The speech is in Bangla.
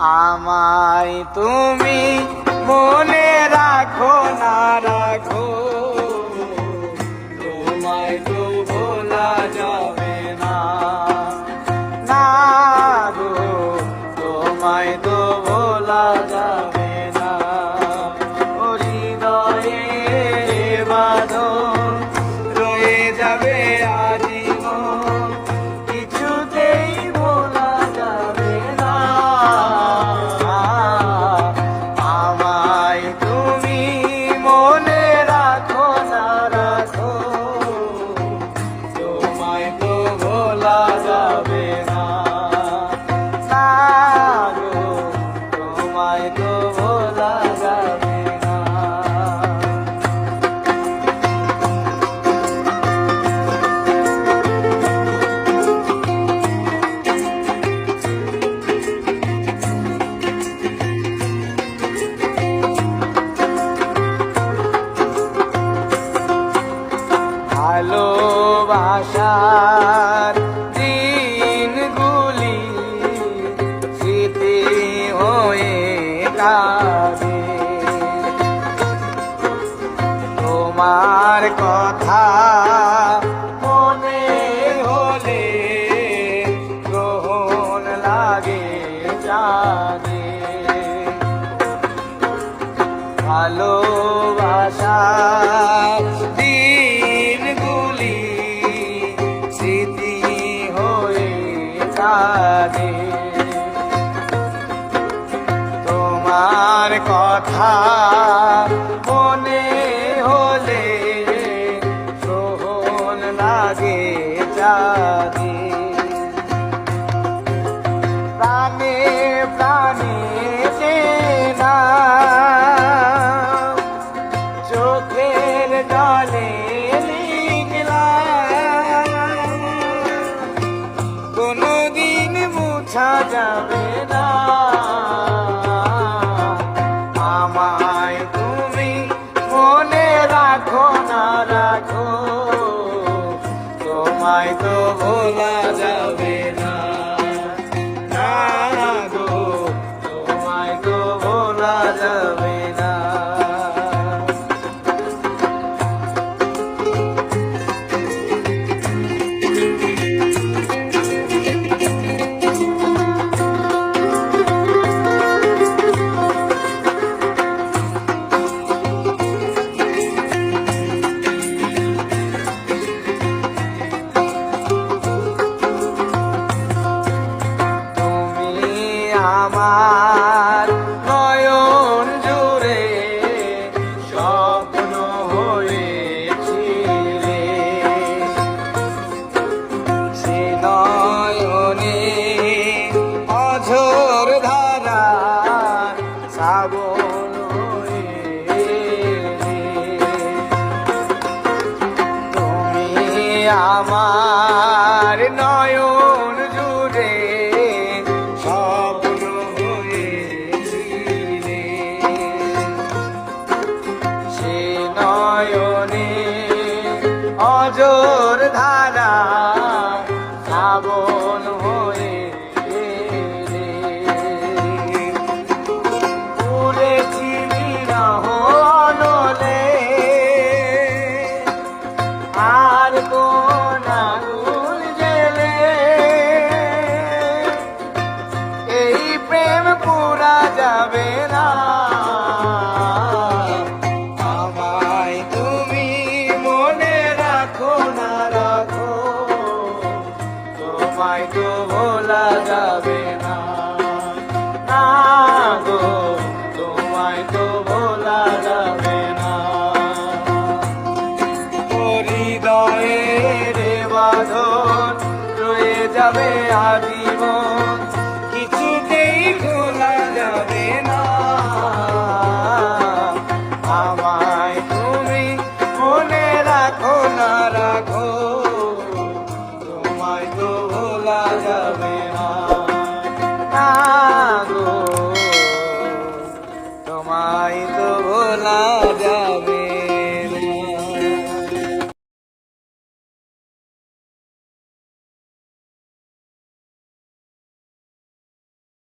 আমায় তুমি মনে রাখো, না রাখো। তোমায় তো ভোলা যাবে না। না গো, তোমায় তো ভোলা যাবে ভালোবাসার দিনগুলি স্মৃতি হয়ে তোমার কথা মনে হলে গ্রহণ লাগে জানে ভালোবাসা কাঁদে তোমার কথা যাবে আমার নয়ন জুড়ে স্বপ্ন হয়েছিলে। সে নয়নে অজোর ধারা শ্রাবণ হয়ে আর কোন ভোলা যাবে না। না গো তো ভোলা যাবে না। হৃদয়ে রে বাঁধন রয়ে যাবে আজীবন। কিছুতেই ভোলা যাবে না। আমায় তুমি মনে রাখো। তোমায় তো लगा जब